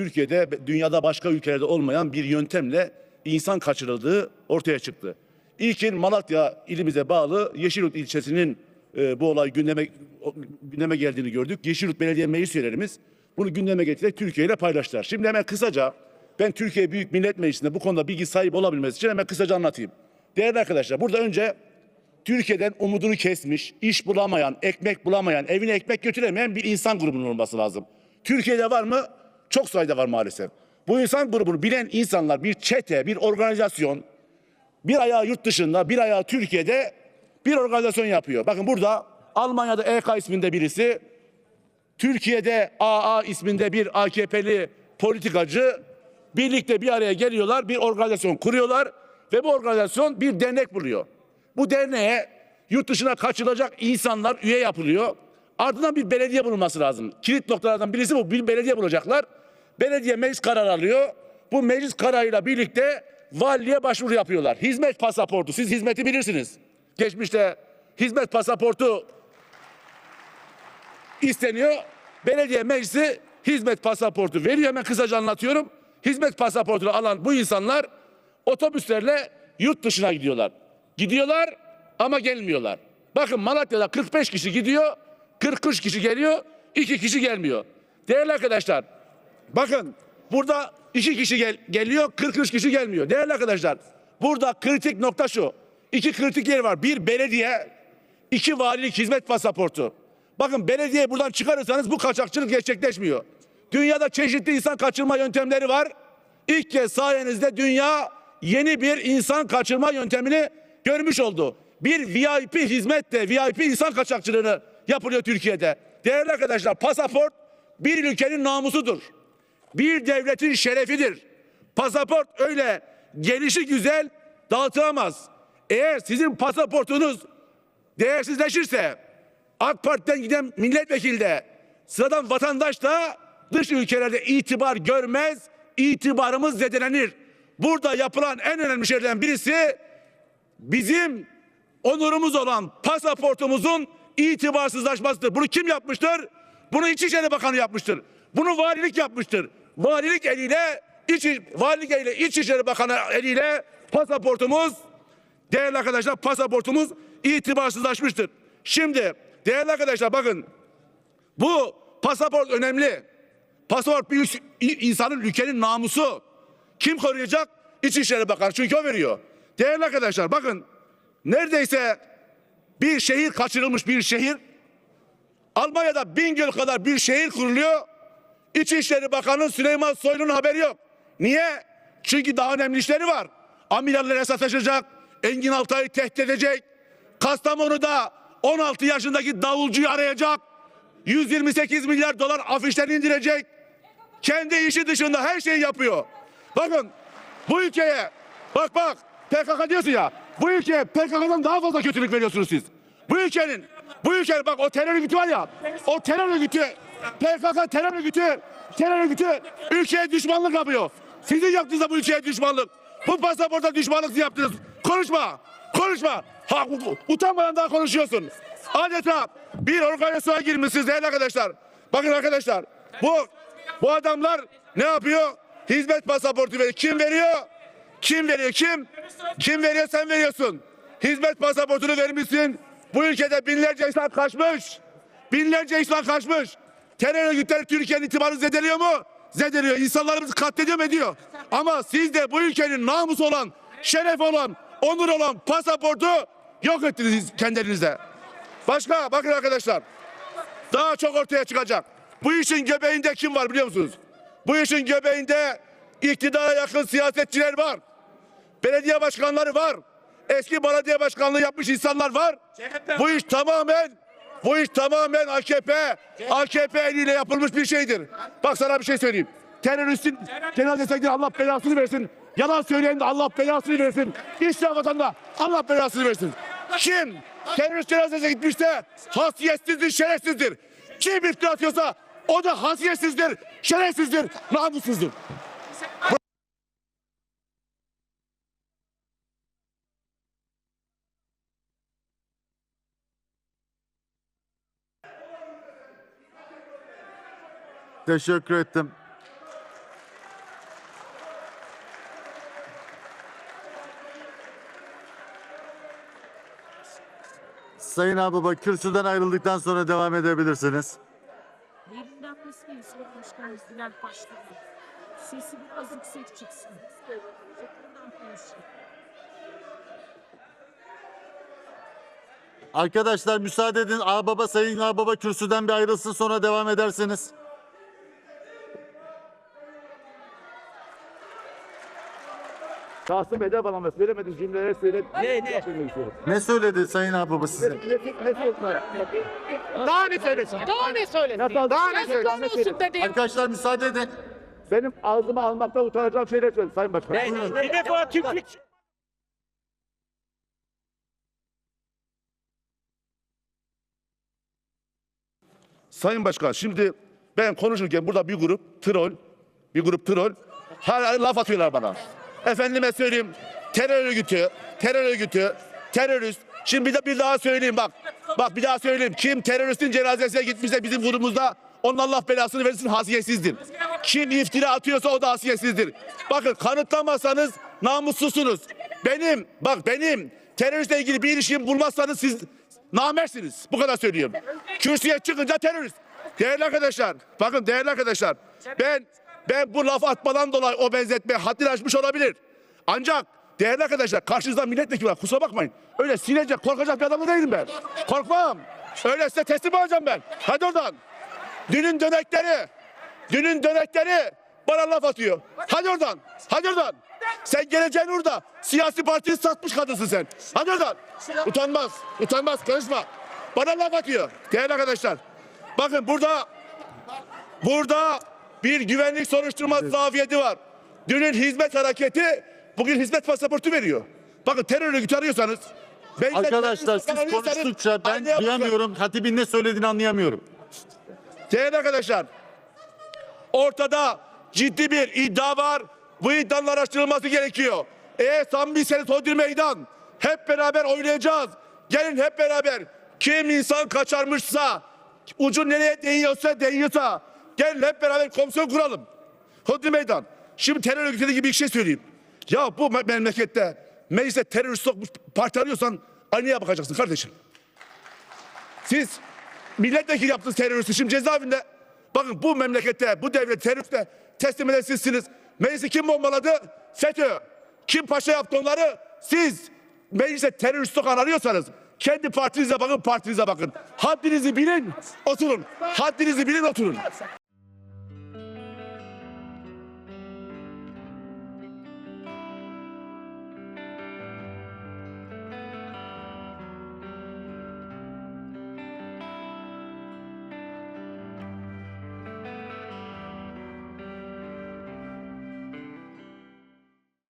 Türkiye'de dünyada başka ülkelerde olmayan bir yöntemle insan kaçırıldığı ortaya çıktı. İlkin Malatya ilimize bağlı Yeşilyurt ilçesinin e, bu olay gündeme gündeme geldiğini gördük. Yeşilyurt Belediye Meclis üyelerimiz bunu gündeme getirerek Türkiye ile paylaştılar. Şimdi hemen kısaca ben Türkiye Büyük Millet Meclisi'nde bu konuda bilgi sahibi olabilmesi için hemen kısaca anlatayım. Değerli arkadaşlar burada önce Türkiye'den umudunu kesmiş, iş bulamayan, ekmek bulamayan, evine ekmek götüremeyen bir insan grubunun olması lazım. Türkiye'de var mı? Çok sayıda var maalesef. Bu insan grubunu bilen insanlar bir çete, bir organizasyon, bir ayağı yurt dışında, bir ayağı Türkiye'de bir organizasyon yapıyor. Bakın burada Almanya'da EK isminde birisi, Türkiye'de AA isminde bir AKP'li politikacı birlikte bir araya geliyorlar, bir organizasyon kuruyorlar ve bu organizasyon bir dernek buluyor. Bu derneğe yurt dışına kaçırılacak insanlar üye yapılıyor. Ardından bir belediye bulunması lazım. Kilit noktalardan birisi bu. Bir belediye bulacaklar. Belediye meclis kararı alıyor. Bu meclis kararıyla birlikte valiliğe başvuru yapıyorlar. Hizmet pasaportu. Siz hizmeti bilirsiniz. Geçmişte hizmet pasaportu isteniyor. Belediye meclisi hizmet pasaportu veriyor. Hemen kısaca anlatıyorum. Hizmet pasaportunu alan bu insanlar otobüslerle yurt dışına gidiyorlar. Gidiyorlar ama gelmiyorlar. Bakın Malatya'da 45 kişi gidiyor, 43 kişi geliyor, 2 kişi gelmiyor. Değerli arkadaşlar, bakın burada 2 kişi gel- geliyor, 43 kişi gelmiyor. Değerli arkadaşlar, burada kritik nokta şu. İki kritik yer var. Bir belediye, iki valilik hizmet pasaportu. Bakın belediye buradan çıkarırsanız bu kaçakçılık gerçekleşmiyor. Dünyada çeşitli insan kaçırma yöntemleri var. İlk kez sayenizde dünya yeni bir insan kaçırma yöntemini görmüş oldu. Bir VIP hizmetle VIP insan kaçakçılığını yapılıyor Türkiye'de. Değerli arkadaşlar pasaport bir ülkenin namusudur. Bir devletin şerefidir. Pasaport öyle gelişi güzel dağıtılamaz. Eğer sizin pasaportunuz değersizleşirse AK Parti'den giden milletvekili de sıradan vatandaş da dış ülkelerde itibar görmez, itibarımız zedelenir. Burada yapılan en önemli şeylerden birisi bizim onurumuz olan pasaportumuzun itibarsızlaşmasıdır. Bunu kim yapmıştır? Bunu İçişleri Bakanı yapmıştır. Bunu valilik yapmıştır. Valilik eliyle İç, valilik eliyle İçişleri Bakanı eliyle pasaportumuz Değerli arkadaşlar pasaportumuz itibarsızlaşmıştır. Şimdi değerli arkadaşlar bakın bu pasaport önemli. Pasaport bir insanın ülkenin namusu. Kim koruyacak? İçişleri Bakanı çünkü o veriyor. Değerli arkadaşlar bakın neredeyse bir şehir kaçırılmış bir şehir. Almanya'da Bingöl kadar bir şehir kuruluyor. İçişleri Bakanı Süleyman Soylu'nun haberi yok. Niye? Çünkü daha önemli işleri var. Amirallere sataşacak, Engin Altay'ı tehdit edecek. Kastamonu'da 16 yaşındaki davulcuyu arayacak. 128 milyar dolar afişlerini indirecek. Kendi işi dışında her şeyi yapıyor. Bakın bu ülkeye bak bak PKK diyorsun ya. Bu ülkeye PKK'dan daha fazla kötülük veriyorsunuz siz. Bu ülkenin bu ülkenin bak o terör örgütü var ya. O terör örgütü PKK terör örgütü terör örgütü ülkeye düşmanlık yapıyor. Sizin yaptığınız bu ülkeye düşmanlık. Bu pasaporta düşmanlık yaptınız. Konuşma. Konuşma. Ha, utanmadan daha konuşuyorsun. Adeta bir organizasyona girmişsiniz değerli arkadaşlar. Bakın arkadaşlar bu bu adamlar ne yapıyor? Hizmet pasaportu veriyor. Kim veriyor? Kim veriyor? Kim? Kim veriyor? Sen veriyorsun. Hizmet pasaportunu vermişsin. Bu ülkede binlerce insan kaçmış. Binlerce insan kaçmış. Terör örgütleri Türkiye'nin itibarını zedeliyor mu? Zedeliyor. İnsanlarımızı katlediyor mu ediyor. Ama siz de bu ülkenin namusu olan, şeref olan, onur olan pasaportu yok ettiniz kendinizde. Başka bakın arkadaşlar. Daha çok ortaya çıkacak. Bu işin göbeğinde kim var biliyor musunuz? Bu işin göbeğinde iktidara yakın siyasetçiler var. Belediye başkanları var. Eski belediye başkanlığı yapmış insanlar var. Bu iş tamamen bu iş tamamen AKP AKP eliyle yapılmış bir şeydir. Bak sana bir şey söyleyeyim. Teröristin destekleri Allah belasını versin. Yalan söyleyen de Allah belasını versin. İslam vatanında Allah belasını versin. Kim terörist cenazesine gitmişse hasiyetsizdir, şerefsizdir. Kim iftira atıyorsa o da hasiyetsizdir, şerefsizdir, namussuzdur. Teşekkür ettim. Sayın Ababa kürsüden ayrıldıktan sonra devam edebilirsiniz. Yerinden misliyiz Başkanımız Bilal Başkanım. Sesi biraz yüksek çıksın. Arkadaşlar müsaade edin. Ağbaba Sayın Ağbaba kürsüden bir ayrılsın sonra devam edersiniz. Kasım Ede bana söylemediği cümleleri söyle. Ne, ne? Ne söyledi Sayın Ağbaba size? Daha ne söylesin? Daha ne söylesin? Daha ne söylesin? Olsun dedi. Arkadaşlar müsaade edin. Benim ağzıma almakta utanacağım şeyler söyle Sayın Başkan. Bir defa Türklük Sayın Başkan şimdi ben konuşurken burada bir grup troll, bir grup troll hala laf atıyorlar bana. Efendime söyleyeyim terör örgütü, terör örgütü, terörist. Şimdi bir, de, bir daha söyleyeyim bak. Bak bir daha söyleyeyim. Kim teröristin cenazesine gitmişse bizim grubumuzda onun Allah belasını versin hasiyetsizdir. Kim iftira atıyorsa o da hasiyetsizdir. Bakın kanıtlamazsanız namussuzsunuz. Benim bak benim teröristle ilgili bir ilişkim bulmazsanız siz namersiniz. Bu kadar söylüyorum. Kürsüye çıkınca terörist. Değerli arkadaşlar, bakın değerli arkadaşlar. Ben ben bu laf atmadan dolayı o benzetme haddini aşmış olabilir. Ancak değerli arkadaşlar karşınızda milletvekili var. Kusura bakmayın. Öyle silecek, korkacak bir adam da değilim ben. Korkmam. Öyle size teslim olacağım ben. Hadi oradan. Dünün dönekleri, dünün dönekleri bana laf atıyor. Hadi oradan, hadi oradan. Sen geleceğin orada. Siyasi partiyi satmış kadınsın sen. Hadi oradan. Utanmaz, utanmaz, konuşma. Bana laf atıyor. Değerli arkadaşlar. Bakın burada, burada bir güvenlik soruşturması zafiyeti var. Dünün hizmet hareketi bugün hizmet pasaportu veriyor. Bakın terör örgütü arıyorsanız. ben- Arkadaşlar siz konuştukça ben duyamıyorum. Hatibin ne söylediğini anlayamıyorum. Değerli arkadaşlar, ortada ciddi bir iddia var. Bu iddianın araştırılması gerekiyor. Eğer samimiyseniz Hodri Meydan hep beraber oynayacağız. Gelin hep beraber kim insan kaçarmışsa, ucu nereye değiyorsa değiyorsa gelin hep beraber komisyon kuralım. Hodri Meydan. Şimdi terör örgütleri gibi bir şey söyleyeyim. Ya bu me- memlekette meclise terörist sokmuş parti arıyorsan aynaya bakacaksın kardeşim. Siz milletvekili yaptınız teröristi şimdi cezaevinde. Bakın bu memlekette, bu devlet teröriste teslim eden sizsiniz. Meclisi kim bombaladı? FETÖ. Kim paşa yaptı onları? Siz meclise terörist sokan arıyorsanız kendi partinize bakın, partinize bakın. Haddinizi bilin, oturun. Haddinizi bilin, oturun.